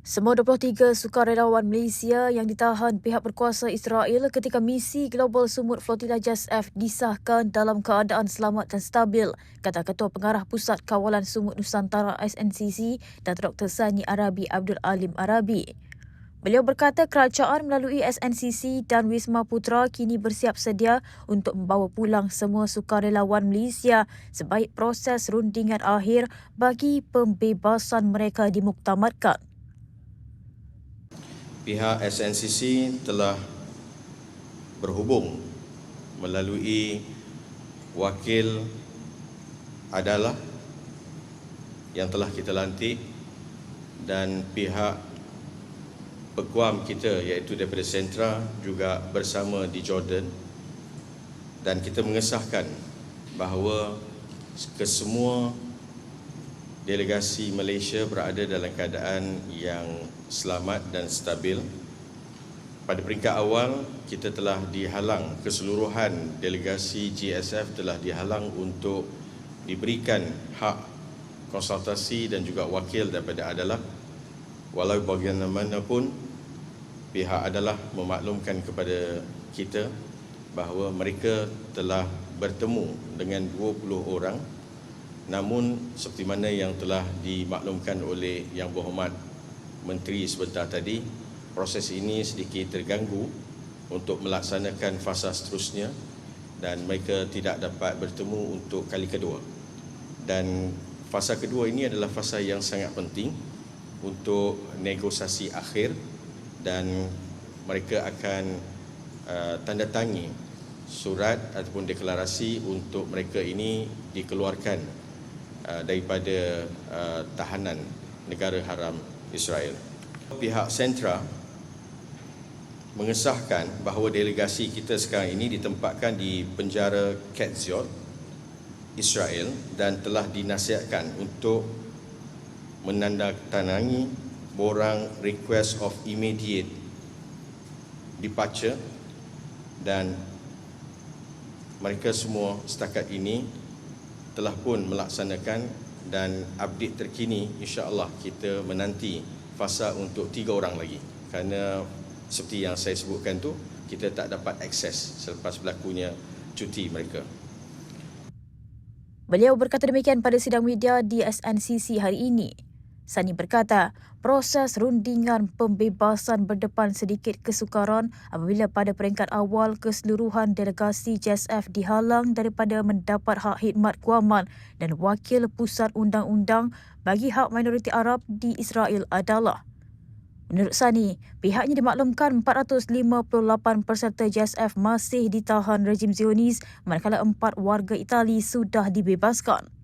Semua 23 sukarelawan Malaysia yang ditahan pihak berkuasa Israel ketika misi global sumut flotila JSF disahkan dalam keadaan selamat dan stabil, kata Ketua Pengarah Pusat Kawalan Sumut Nusantara SNCC dan Dr. Sani Arabi Abdul Alim Arabi. Beliau berkata kerajaan melalui SNCC dan Wisma Putra kini bersiap sedia untuk membawa pulang semua sukarelawan Malaysia sebaik proses rundingan akhir bagi pembebasan mereka dimuktamadkan pihak SNCC telah berhubung melalui wakil adalah yang telah kita lantik dan pihak peguam kita iaitu daripada sentra juga bersama di Jordan. Dan kita mengesahkan bahawa kesemua delegasi Malaysia berada dalam keadaan yang selamat dan stabil. Pada peringkat awal, kita telah dihalang, keseluruhan delegasi GSF telah dihalang untuk diberikan hak konsultasi dan juga wakil daripada adalah walau bagaimanapun pihak adalah memaklumkan kepada kita bahawa mereka telah bertemu dengan 20 orang Namun seperti mana yang telah dimaklumkan oleh Yang Berhormat Menteri sebentar tadi, proses ini sedikit terganggu untuk melaksanakan fasa seterusnya dan mereka tidak dapat bertemu untuk kali kedua. Dan fasa kedua ini adalah fasa yang sangat penting untuk negosiasi akhir dan mereka akan uh, tanda tangi surat ataupun deklarasi untuk mereka ini dikeluarkan Uh, daripada uh, tahanan negara haram Israel. Pihak sentra mengesahkan bahawa delegasi kita sekarang ini ditempatkan di penjara Ketziot, Israel dan telah dinasihatkan untuk menandatangani borang request of immediate departure dan mereka semua setakat ini telah pun melaksanakan dan update terkini insya-Allah kita menanti fasa untuk tiga orang lagi kerana seperti yang saya sebutkan tu kita tak dapat akses selepas berlakunya cuti mereka. Beliau berkata demikian pada sidang media di SNCC hari ini. Sani berkata, proses rundingan pembebasan berdepan sedikit kesukaran apabila pada peringkat awal keseluruhan delegasi JSF dihalang daripada mendapat hak khidmat guaman dan wakil pusat undang-undang bagi hak minoriti Arab di Israel adalah Menurut Sani, pihaknya dimaklumkan 458 peserta JSF masih ditahan rejim Zionis manakala empat warga Itali sudah dibebaskan.